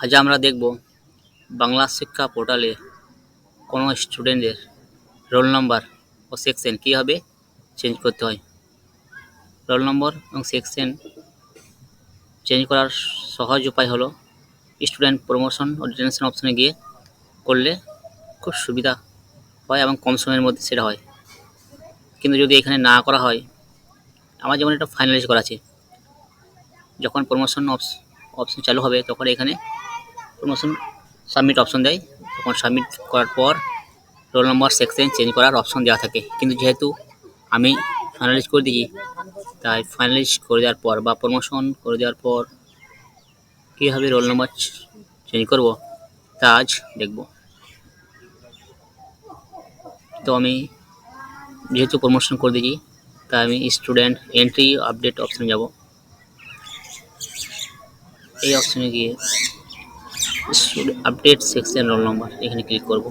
আজ আমরা দেখব বাংলা শিক্ষা পোর্টালে কোনো স্টুডেন্টের রোল নম্বর ও সেকশন কীভাবে চেঞ্জ করতে হয়। রোল নম্বর এবং সেকশন চেঞ্জ করার সহজ উপায় হলো স্টুডেন্ট প্রমোশন ও ডিটেনশন অপশনে গিয়ে করলে খুব সুবিধা হয় এবং কম সময়ের মধ্যে সেটা হয়। কিন্তু যদি এখানে না করা হয়, আমার যেমন এটা ফাইনালাইজ করা আছে, যখন প্রমোশন অপশন চালু হবে, তখন এখানে প্রমোশন সাবমিট অপশন দেয়। তখন সাবমিট করার পর রোল নম্বর সেকশন চেঞ্জ করার অপশন দেওয়া থাকে। কিন্তু যেহেতু আমি ফাইনালাইজ করে দিয়েছি তাই ফাইনালাইজ করে দেওয়ার পর বা প্রমোশন করে দেওয়ার পর কীভাবে রোল নম্বর চেঞ্জ করব, তা আজ দেখব। তো আমি যেহেতু প্রমোশন করে দিয়েছি তাই আমি স্টুডেন্ট এন্ট্রি আপডেট অপশনে যাব। এই অপশনে গিয়ে আপডেট সেকশন রোল নম্বর এখানে ক্লিক করব।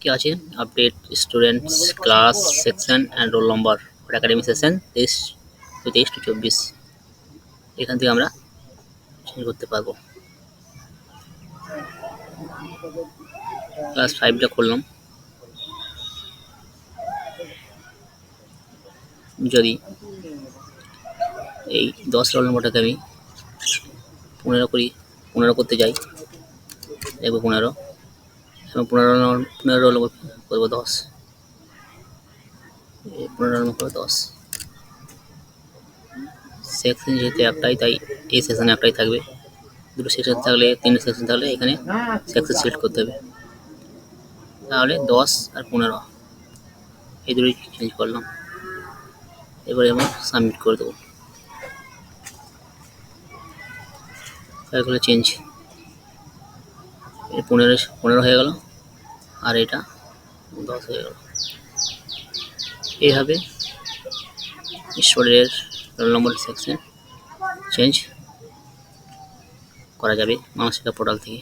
কি আছে? Update students class section and roll number for academic session তেইশ টু তেইশ টু চব্বিশ। এখান থেকে আমরা চেঞ্জ করতে পারব। ক্লাস ফাইভটা করলাম যদি এই দশ রোল নম্বরটাকে আমি পনেরো করি, পনেরো করতে যাই। দেখব পনেরো। এবং পনেরো নম- পনেরো রোল নম্বর করব দশ। পনেরো নম্বর করব দশ। সেকশন যেহেতু একটাই, তাই এই সেকশনে একটাই থাকবে। দুটো সেকশন থাকলে, তিনটে সেকশন থাকলে এখানে সেকশন সিলেক্ট করতে হবে। তাহলে দশ আর পনেরো। এই দুটোই চেঞ্জ করলাম। এবারে আমরা সাবমিট করে দেবো। এগুলো চেঞ্জ পনেরো পনেরো হয়ে গেল। আর এটা দশ হয়ে গেল। এইভাবে স্টোরের রোল নম্বর সেকশন চেঞ্জ করা যাবে মানসিকা পোর্টাল থেকে।